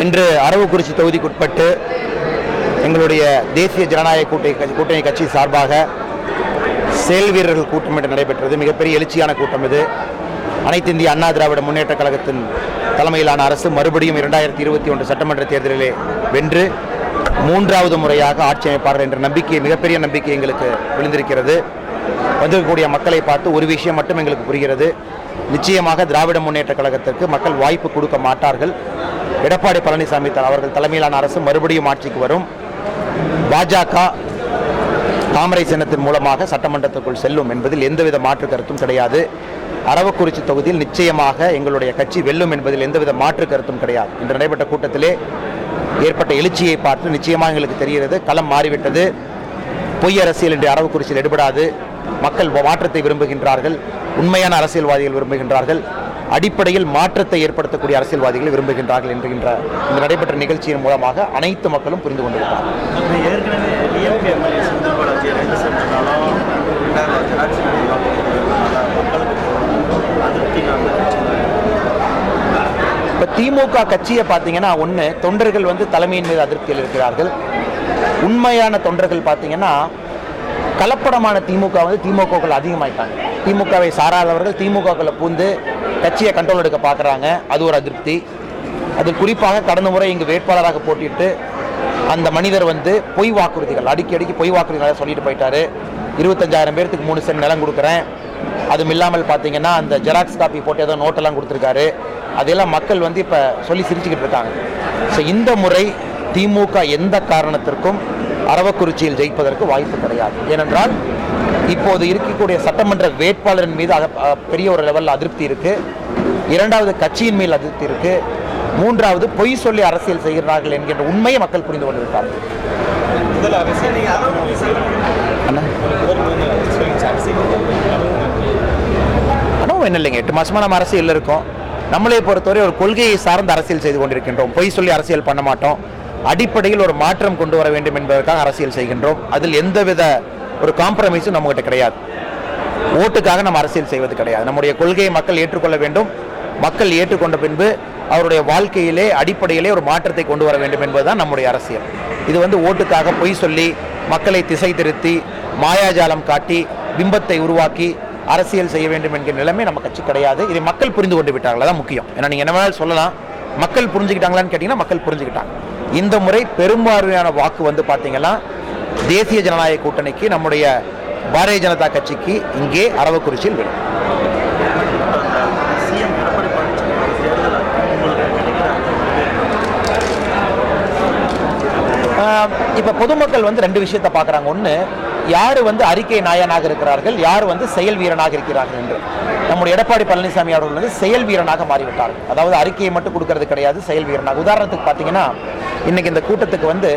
இன்று அரவக்குறிச்சி தொகுதிக்குட்பட்டு எங்களுடைய தேசிய ஜனநாயக கூட்டணி கட்சி- கூட்டணி கட்சி சார்பாக செயல் வீரர்கள் கூட்டம் என்று நடைபெற்றது. மிகப்பெரிய எழுச்சியான கூட்டம் இது. அனைத்து இந்திய அண்ணா திராவிட முன்னேற்ற கழகத்தின் தலைமையிலான அரசு மறுபடியும் இரண்டாயிரத்தி இருபத்தி ஒன்று சட்டமன்ற தேர்தலிலே வென்று மூன்றாவது முறையாக ஆட்சி அமைப்பார்கள் என்ற நம்பிக்கை மிகப்பெரிய நம்பிக்கை எங்களுக்கு விழுந்திருக்கிறது. வந்திருக்கக்கூடிய மக்களை பார்த்து ஒரு விஷயம் மட்டும் எங்களுக்கு புரிகிறது. நிச்சயமாக திராவிட முன்னேற்ற கழகத்திற்கு மக்கள் வாய்ப்பு கொடுக்க மாட்டார்கள். எடப்பாடி பழனிசாமி அவர்கள் தலைமையிலான அரசு மறுபடியும் ஆட்சிக்கு வரும். பாஜக தாமரை சின்னத்தின் மூலமாக சட்டமன்றத்திற்குள் செல்லும் என்பதில் எந்தவித மாற்று கருத்தும் கிடையாது. அரவக்குறிச்சி தொகுதியில் நிச்சயமாக எங்களுடைய கட்சி வெல்லும் என்பதில் எந்தவித மாற்று கருத்தும் கிடையாது. இன்று நடைபெற்ற கூட்டத்திலே ஏற்பட்ட எழுச்சியை பார்த்து நிச்சயமாக எங்களுக்கு தெரிகிறது. களம் மாறிவிட்டது. பொய் அரசியல் என்று அரவக்குறிச்சியில் எடுபடாது. மக்கள் மாற்றத்தை விரும்புகின்றார்கள். உண்மையான அரசியல்வாதிகள் விரும்புகின்றார்கள். அடிப்படையில் மாற்றத்தை ஏற்படுத்தக்கூடிய அரசியல்வாதிகள் விரும்புகின்றார்கள் என்கின்ற இந்த நடைபெற்ற நிகழ்ச்சியின் மூலமாக அனைத்து மக்களும் புரிந்து அந்த இப்போ திமுக கட்சியை பார்த்தீங்கன்னா ஒன்று தொண்டர்கள் வந்து தலைமையின் மீது அதிருப்தியில் இருக்கிறார்கள். உண்மையான தொண்டர்கள் பார்த்தீங்கன்னா கலப்படமான திமுக வந்து திமுகக்கள் அதிகமாயிட்டாங்க. திமுகவை சாராதவர்கள் திமுகக்களை பூந்து கட்சியை கண்ட்ரோல் எடுக்க பார்க்குறாங்க அது ஒரு அதிருப்தி. அது குறிப்பாக கடந்த முறை இங்கு வேட்பாளராக போட்டிட்டு அந்த மனிதர் வந்து பொய் வாக்குறுதிகள் அடிக்கி அடிக்கி பொய் வாக்குறுதிகளை சொல்லிட்டு போயிட்டாரு. இருபத்தஞ்சாயிரம் பேர்த்துக்கு மூணு சென்ட் நிலம் கொடுக்குறேன். அதுவும் இல்லாமல் பார்த்தீங்கன்னா அந்த ஜெராக்ஸ் காப்பி போட்டு ஏதோ நோட்டெல்லாம் கொடுத்துருக்காரு. அதெல்லாம் மக்கள் வந்து இப்போ சொல்லி சிரிச்சுக்கிட்டு இருக்காங்க. ஸோ இந்த முறை திமுக எந்த காரணத்திற்கும் அரவக்குறிச்சியில் ஜெயிப்பதற்கு வாய்ப்பு கிடையாது. ஏனென்றால் இப்போது இருக்கக்கூடிய சட்டமன்ற வேட்பாளரின் மீது பெரிய ஒரு லெவலில் அதிருப்தி இருக்கு. இரண்டாவது கட்சியின் மேல் அதிருப்தி இருக்கு. மூன்றாவது பொய் சொல்லி அரசியல் செய்கிறார்கள் என்கின்ற உண்மையை மக்கள் புரிந்து கொண்டிருக்கிறார்கள். முதல் அரசியல் அண்ணா. அனுபவம் என்ன இல்லைங்க? எட்டு மாசமா நம்ம அரசியல் இருக்கோம். நம்மளை பொறுத்தவரை ஒரு கொள்கையை சார்ந்த அரசியல் செய்து கொண்டிருக்கின்றோம். பொய் சொல்லி அரசியல் பண்ண மாட்டோம். அடிப்படையில் ஒரு மாற்றம் கொண்டு வர வேண்டும் என்பதற்காக அரசியல் செய்கின்றோம். அதில் எந்தவித ஒரு காம்ப்ரமைஸும் நம்மகிட்ட கிடையாது. ஓட்டுக்காக நம்ம அரசியல் செய்வது கிடையாது. நம்முடைய கொள்கையை மக்கள் ஏற்றுக்கொள்ள வேண்டும். மக்கள் ஏற்றுக்கொண்ட பின்பு அவருடைய வாழ்க்கையிலே அடிப்படையிலே ஒரு மாற்றத்தை கொண்டு வர வேண்டும் என்பதுதான் நம்முடைய அரசியல். இது வந்து ஓட்டுக்காக பொய் சொல்லி மக்களை திசை திருத்தி மாயாஜாலம் காட்டி பிம்பத்தை உருவாக்கி அரசியல் செய்ய வேண்டும் என்கிற நிலைமை நம்ம கட்சி கிடையாது. இதை மக்கள் புரிந்து கொண்டு விட்டார்கள் தான் முக்கியம். ஏன்னா நீங்கள் என்ன வேணாலும் சொல்லலாம். மக்கள் புரிஞ்சுக்கிட்டாங்களான்னு கேட்டிங்கன்னா மக்கள் புரிஞ்சுக்கிட்டாங்க. இந்த முறை பெரும்பான்மையான வாக்கு வந்து பார்த்தீங்கன்னா தேசிய ஜனநாயக கூட்டணிக்கு நம்முடைய பாரதிய ஜனதா கட்சிக்கு இங்கே அரவக்குறிச்சியில் விடும். இப்போ பொதுமக்கள் வந்து ரெண்டு விஷயத்தை பார்க்குறாங்க ஒன்று யார் வந்து அறிக்கை நாயனாக இருக்கிறார்கள் யார் வந்து செயல் வீரனாக இருக்கிறார்கள் என்று. நம்முடைய எடப்பாடி பழனிசாமி அவர்கள் வந்து செயல் வீரனாக மாறிவிட்டார்கள். அதாவது அறிக்கையை மட்டும் கொடுக்கறது கிடையாது செயல் வீரனாக. உதாரணத்துக்கு பார்த்தீங்கன்னா இன்றைக்கி இந்த கூட்டத்துக்கு வந்து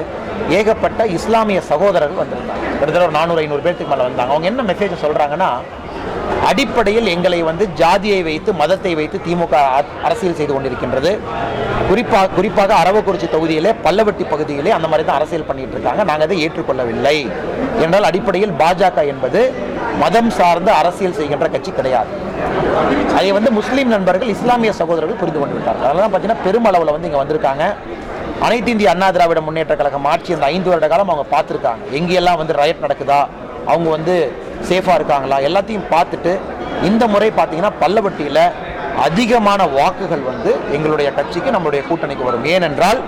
ஏகப்பட்ட இஸ்லாமிய சகோதரர்கள் வந்திருந்தாங்க கிட்டத்தட்ட ஒரு நானூறு ஐநூறு பேர்த்துக்கு மேலே வந்தாங்க. அவங்க என்ன மெசேஜ் சொல்கிறாங்கன்னா அடிப்படையில் எங்களை வந்து ஜாதியை வைத்து மதத்தை வைத்து திமுக அரசியல் செய்து கொண்டிருக்கின்றது. குறிப்பாக குறிப்பாக அரவக்குறிச்சி தொகுதியிலே பல்லவட்டி பகுதியிலே அந்த மாதிரி தான் அரசியல் பண்ணிட்டு இருக்காங்க. நாங்கள் அதை ஏற்றுக்கொள்ளவில்லை. என்றால் அடிப்படையில் பாஜக என்பது மதம் சார்ந்த அரசியல் செய்கின்ற கட்சி கிடையாது. அதை வந்து முஸ்லீம் நண்பர்கள் இஸ்லாமிய சகோதரர்கள் புரிந்து கொண்டு விட்டார்கள். அதனால தான் பார்த்தீங்கன்னா பெருமளவில் வந்து இங்கே வந்திருக்காங்க. அனைத்து இந்திய அண்ணா திராவிட முன்னேற்ற கழகம் ஆட்சி அந்த ஐந்து வருட காலம் அவங்க பார்த்துருக்காங்க. எங்கெல்லாம் வந்து ரயட் நடக்குதா? அவங்க வந்து சேஃபாக இருக்காங்களா? எல்லாத்தையும் பார்த்துட்டு இந்த முறை பார்த்தீங்கன்னா பல்லவட்டியில் அதிகமான வாக்குகள் வந்து எங்களுடைய கட்சிக்கு நம்மளுடைய கூட்டணிக்கு வரும். ஏனென்றால்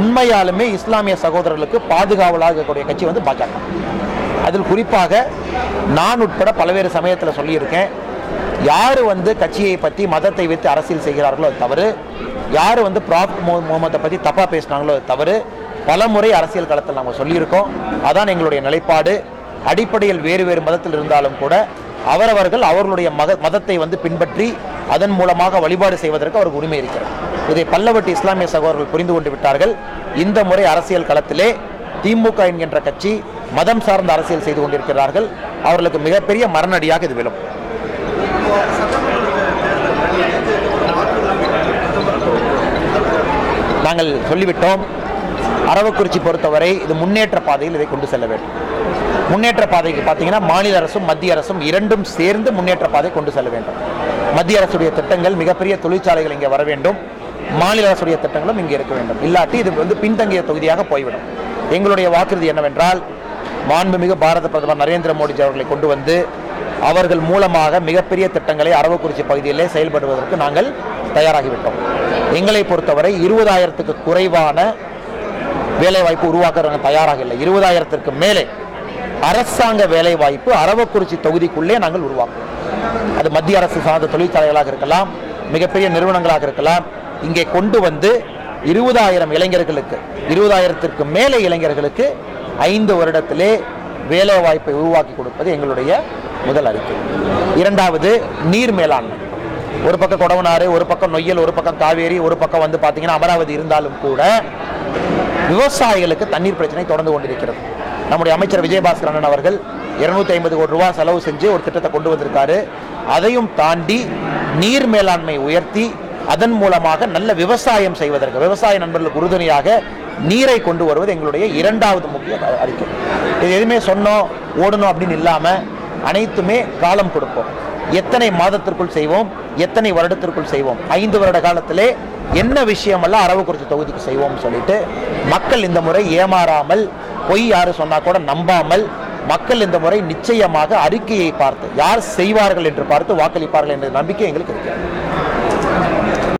உண்மையாலுமே இஸ்லாமிய சகோதரர்களுக்கு பாதுகாவலாக இருக்கக்கூடிய கட்சி வந்து பாஜக. அதில் குறிப்பாக நான் உட்பட பல்வேறு சமயத்தில் சொல்லியிருக்கேன். யார் வந்து கட்சியை பற்றி மதத்தை வைத்து அரசியல் செய்கிறார்களோ அது தவறு. யார் வந்து ப்ராஃபிட் முகமதை பற்றி தப்பாக பேசினாங்களோ தவறு. பல முறை அரசியல் களத்தில் நாங்கள் சொல்லியிருக்கோம். அதான் எங்களுடைய நிலைப்பாடு. அடிப்படையில் வேறு வேறு மதத்தில் இருந்தாலும் கூட அவரவர்கள் அவர்களுடைய மத மதத்தை வந்து பின்பற்றி அதன் மூலமாக வழிபாடு செய்வதற்கு அவருக்கு உரிமை இருக்கிறது. இதை பல்லவட்டி இஸ்லாமிய சகோதரர்கள் புரிந்து கொண்டு விட்டார்கள். இந்த முறை அரசியல் களத்திலே திமுக என்கின்ற கட்சி மதம் சார்ந்த அரசியல் செய்து கொண்டிருக்கிறார்கள். அவர்களுக்கு மிகப்பெரிய மரணடியாக இது விழும். நாங்கள் சொல்லிவிட்டோம். அரவக்குறிச்சி பொறுத்தவரை இது முன்னேற்ற பாதையில் இதை கொண்டு செல்ல வேண்டும். முன்னேற்ற பாதைக்கு பார்த்தீங்கன்னா மாநில அரசும் மத்திய அரசும் இரண்டும் சேர்ந்து முன்னேற்ற பாதை கொண்டு செல்ல வேண்டும். மத்திய அரசுடைய திட்டங்கள் மிகப்பெரிய தொழிற்சாலைகள் இங்கே வர வேண்டும். மாநில அரசுடைய திட்டங்களும் இங்கே இருக்க வேண்டும். இல்லாட்டி இது வந்து பின்தங்கிய தொகுதியாக போய்விடும். எங்களுடைய வாக்குறுதி என்னவென்றால் மாண்புமிகு பாரத பிரதமர் நரேந்திர மோடிஜி அவர்களை கொண்டு வந்து அவர்கள் மூலமாக மிகப்பெரிய திட்டங்களை அரவக்குறிச்சி பகுதியிலே செயல்படுவதற்கு நாங்கள் தயாராகிவிட்டோம். எங்களை பொறுத்தவரை இருபதாயிரத்துக்கு குறைவான வேலைவாய்ப்பு உருவாக்க நாங்கள் தயாராக இல்லை இருபதாயிரத்திற்கு மேலே அரசாங்க வேலைவாய்ப்பு அரவக்குறிச்சி தொகுதிக்குள்ளே நாங்கள் உருவாக்குவோம். அது மத்திய அரசு சார்ந்த தொழிற்சாலைகளாக இருக்கலாம் மிகப்பெரிய நிறுவனங்களாக இருக்கலாம். இங்கே கொண்டு வந்து இருபதாயிரம் இளைஞர்களுக்கு இருபதாயிரத்திற்கு மேலே இளைஞர்களுக்கு ஐந்து வருடத்திலே வேலைவாய்ப்பை உருவாக்கி கொடுப்பது எங்களுடைய முதல் அறிக்கை. இரண்டாவது நீர் மேலாண்மை. ஒரு பக்கம் கொடவனாறு ஒரு பக்கம் நொய்யல் ஒரு பக்கம் காவேரி ஒரு பக்கம் வந்து பார்த்தீங்கன்னா அமராவதி இருந்தாலும் கூட விவசாயிகளுக்கு தண்ணீர் பிரச்சனை தொடர்ந்து கொண்டிருக்கிறது. நம்முடைய அமைச்சர் விஜயபாஸ்கர் அண்ணன் அவர்கள் இருநூத்தி ஐம்பது கோடி ரூபாய் செலவு செஞ்சு ஒரு திட்டத்தை கொண்டு வந்திருக்காரு. அதையும் தாண்டி நீர் மேலாண்மை உயர்த்தி அதன் மூலமாக நல்ல விவசாயம் செய்வதற்கு விவசாய நண்பர்களுக்கு உறுதுணையாக நீரை கொண்டு வருவது எங்களுடைய இரண்டாவது முக்கிய அறிக்கை. இது எதுவுமே சொன்னோம் ஓடணும் அப்படின்னு இல்லாமல் அனைத்துமே காலம் கொடுப்போம். எத்தனை மாதத்திற்குள் செய்வோம்? எத்தனை வருடத்திற்குள் செய்வோம்? ஐந்து வருட காலத்திலே என்ன விஷயமெல்லாம் அரவக்குறிச்சி தொகுதிக்கு செய்வோம்னு சொல்லிட்டு மக்கள் இந்த முறை ஏமாறாமல் பொய் யாரு சொன்னா கூட நம்பாமல் மக்கள் இந்த முறை நிச்சயமாக அறிக்கையை பார்த்து யார் செய்வார்கள் என்று பார்த்து வாக்களிப்பார்கள் என்ற நம்பிக்கை எங்களுக்கு இருக்கிறது.